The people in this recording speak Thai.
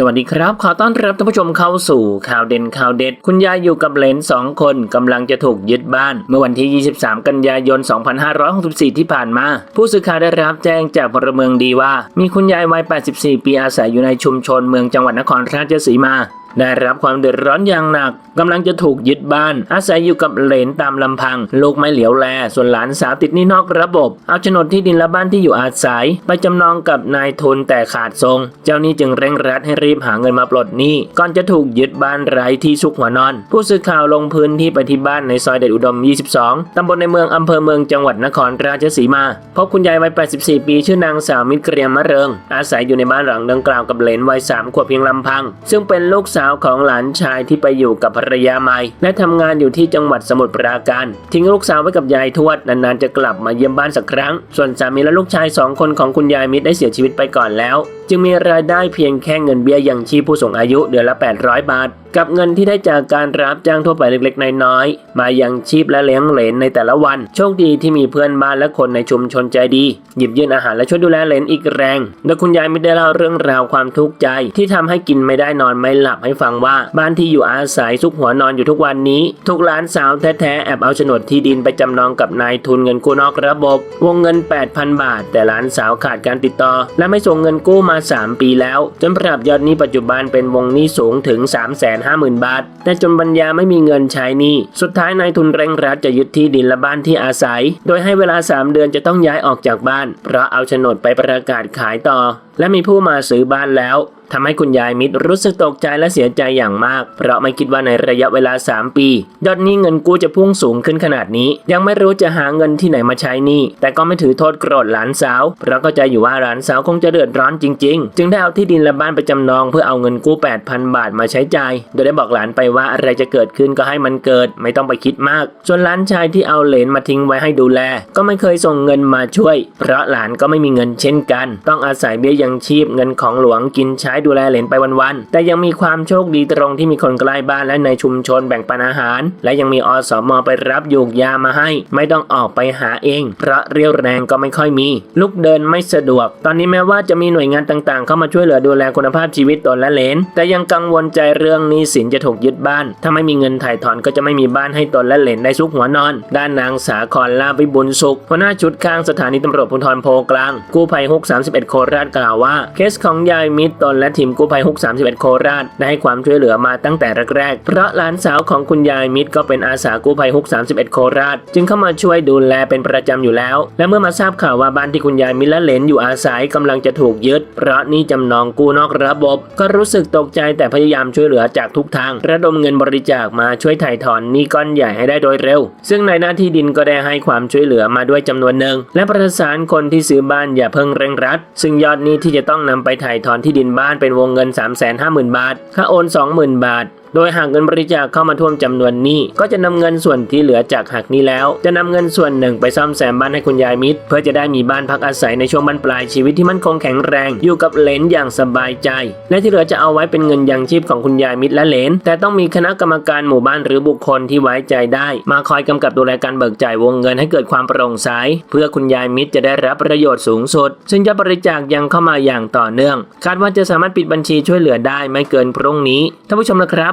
สวัสดีครับ ขอต้อนรับท่านผู้ชมเข้าสู่ข่าวเด่นข่าวเด็ด คุณยายอยู่กับเหลนสองคนกำลังจะถูกยึดบ้าน เมื่อวันที่ 23 กันยายน 2564 ที่ผ่านมา ผู้สื่อข่าวได้รับแจ้งจากพลเมืองดีว่า มีคุณยายวัย 84 ปีอาศัยอยู่ในชุมชนเมืองจังหวัดนครราชสีมา ได้รับความเดือดร้อนอย่างหนักกำลังจะถูกยึดบ้าน อาศัยอยู่กับเหลนตามลำพัง ลูกไม่เหลียวแล ส่วนหลานสาวติดหนี้นอกระบบ เอาโฉนดที่ดินและบ้านที่อยู่อาศัย ไปจำนองกับนายทุนแต่ขาดทรง เจ้าหนี้จึงเร่งรัดให้รีบหาเงินมาปลดหนี้ ก่อนจะถูกยึดบ้านไร้ที่ซุกหัวนอน ผู้สื่อข่าวลงพื้นที่ไปที่บ้านในซอยเดชอุดม 22ตำบลในเมืองอำเภอเมืองจังหวัดนครราชสีมา พบคุณยายวัย 84 ปี ชื่อนางสาวมิตรเกรียมมะเริง อาศัยอยู่ในบ้านหลังดังกล่าวกับเหลนวัย 3 ขวบเพียงลำพัง ซึ่งเป็นลูกสสาวของหลานชายที่ไปอยู่กับภรรยาใหม่ และทำงานอยู่ที่จังหวัดสมุทรปราการ ทิ้งลูกสาวไว้กับยายทวดนานๆจะกลับมาเยี่ยมบ้านสักครั้ง ส่วนสามีและลูกชายสองคนของคุณยายมิตรได้เสียชีวิตไปก่อนแล้ว จึงมีรายได้เพียงแค่เงินเบี้ยยังชีพผู้สูงอายุเดือนละ 800 บาทกับเงินที่ได้จากการรับจ้างทั่วไปเล็กๆ น้อยๆ มายังชีพและเลี้ยงเหลนในแต่ละวัน โชคดีที่มีเพื่อนบ้านและคนในชุมชนใจดี หยิบยื่นอาหารและช่วยดูแลเหลนอีกแรง โดยคุณยายไม่ได้เล่าเรื่องราวความทุกข์ใจ ที่ทำให้กินไม่ได้นอนไม่หลับให้ฟังว่า บ้านที่อยู่อาศัยซุกหัวนอนอยู่ทุกวันนี้ถูกหลานสาวแท้ๆแอบเอาโฉนดที่ดินไปจำนองกับนายทุนเงินกู้นอกระบบ วงเงิน 8,000 บาท แต่หลานสาวขาดการติดต่อ และไม่ส่งเงินกู้มา 3 ปีแล้ว จนปรับยอดนี้ปัจจุบันเป็นวงหนี้สูงถึง300,0 50,000 บาท แต่จนปัญญาไม่มีเงินใช้หนี้สุดท้ายนายทุนเร่งรัดจะยึดที่ดินและบ้านที่อาศัย โดยให้เวลา 3 เดือนจะต้องย้ายออกจากบ้าน เพราะเอาโฉนดไปประกาศขายต่อ และมีผู้มาซื้อบ้านแล้วทำให้คุณยายมิตรรู้สึกตกใจและเสียใจอย่างมาก เพราะไม่คิดว่าในระยะเวลา 3 ปี ยอดหนี้เงินกู้จะพุ่งสูงขึ้นขนาดนี้ ยังไม่รู้จะหาเงินที่ไหนมาใช้หนี้แต่ก็ไม่ถือโทษโกรธหลานสาว เพราะเข้าใจอยู่ว่าหลานสาวคงจะเดือดร้อนจริง ๆ จึงได้เอาที่ดินและบ้านไปจำนองเพื่อเอาเงินกู้ 8,000 บาทมาใช้จ่าย โดยได้บอกหลานไปว่าอะไรจะเกิดขึ้นก็ให้มันเกิด ไม่ต้องไปคิดมาก ส่วนหลานชายที่เอาเหลนมาทิ้งไว้ให้ดูแล ก็ไม่เคยส่งเงินมาช่วย เพราะหลานก็ไม่มีเงินเช่นกัน ต้องอาศัยเบี้ยยังชีพเงินของหลวงกินใช้ดูแลเหลนไปวันๆ แต่ยังมีความโชคดีตรงที่มีคนใกล้บ้านและในชุมชนแบ่งปันอาหาร และยังมีอสมไปรับยูกยามาให้ ไม่ต้องออกไปหาเอง เพราะเรี่ยวแรงก็ไม่ค่อยมีลุกเดินไม่สะดวก ตอนนี้แม้ว่าจะมีหน่วยงานต่างๆ เข้ามาช่วยเหลือดูแลคุณภาพชีวิตตนและเหลนแต่ยังกังวลใจเรื่องหนี้สินจะถูกยึดบ้าน ถ้าไม่มีเงินถ่ายถอนก็จะไม่มีบ้านให้ตนและเหลนได้ซุกหัวนอน ด้านนางสาครลาวิบุญสุขหัวหน้าชุดข้างสถานีตำรวจภูธรโพกลาง กู้ภัยฮุก31 โคราชกล่าวว่า เคสของยายมิตรตนและทีมกู้ภัยฮุก 31 โคราช ได้ให้ความช่วยเหลือมาตั้งแต่แรกๆ เพราะหลานสาวของคุณยายมิตรก็เป็นอาสากู้ภัยฮุก 31 โคราช จึงเข้ามาช่วยดูแลเป็นประจำอยู่แล้ว และเมื่อมาทราบข่าวว่าบ้านที่คุณยายมิตรและเหลนอยู่อาศัยกำลังจะถูกยึด เพราะนี่จำนองกู้นอกระบบ ก็รู้สึกตกใจแต่พยายามช่วยเหลือจากทุกทาง ระดมเงินบริจาคมาช่วยถ่ายถอนหนี้ก้อนใหญ่ให้ได้โดยเร็ว ซึ่งในหน้าที่ดินก็ได้ให้ความช่วยเหลือมาด้วยจำนวนหนึ่งและประสานคนที่ซื้อบ้านอย่าเพิ่งเร่งรัด ซึ่งยอดหนี้ที่ที่จะต้องนำไปถ่ายถอนที่ดินบ้านเป็นวงเงิน 350,000 บาท ค่าโอน 20,000 บาท โดยหากเงินบริจาคเข้ามาท่วมจำนวนนี้ ก็จะนำเงินส่วนที่เหลือจากหักนี้แล้ว จะนำเงินส่วนหนึ่งไปซ่อมแซมบ้านให้คุณยายมิตร เพื่อจะได้มีบ้านพักอาศัยในช่วงบรรปลายชีวิตที่มั่นคงแข็งแรง อยู่กับเลนอย่างสบายใจ และที่เหลือจะเอาไว้เป็นเงินยังชีพของคุณยายมิตรและเลนแต่ต้องมีคณะกรรมการหมู่บ้านหรือบุคคลที่ไว้ใจได้ มาคอยกำกับดูแลการเบิกจ่ายวงเงินให้เกิดความโปร่งใสเพื่อคุณยายมิตรจะได้รับประโยชน์สูงสุด ซึ่งยอดบริจาคยังเข้ามาอย่างต่อเนื่อง คาดว่าจะสามารถปิดบัญชีช่วยเหลือได้ไม่เกินพรุ่งนี้ท่านผู้ชมนะครับ